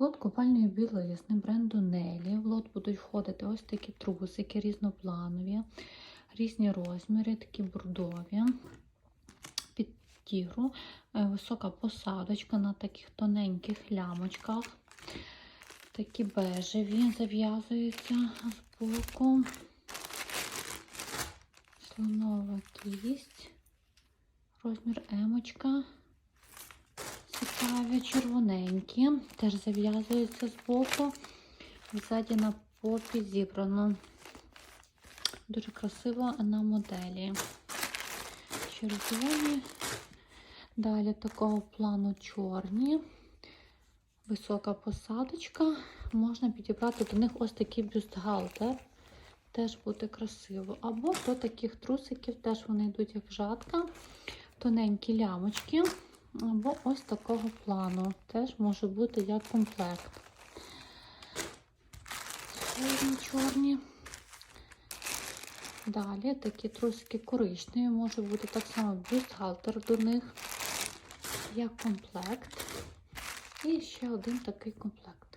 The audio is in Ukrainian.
Лот купальної білизни бренду Нелі. В лот будуть входити ось такі трусики різнопланові, різні розміри, такі бордові, під тігру, е, висока посадочка на таких тоненьких лямочках. Такі бежеві зав'язуються з боку. Слонова кість, розмір емочка. Цікаві, червоненькі, теж зав'язуються з боку. Ззаді на попі зібрано. Дуже красиво на моделі. Червоні. Далі такого плану чорні. Висока посадочка. Можна підібрати до них ось такий бюстгальтер. Теж буде красиво. Або до таких трусиків, теж вони йдуть як жатка. Тоненькі лямочки. Або ось такого плану. Теж може бути як комплект. Чорні, чорні. Далі такі трусики коричневі, може бути так само бюстгальтер до них, як комплект. І ще один такий комплект.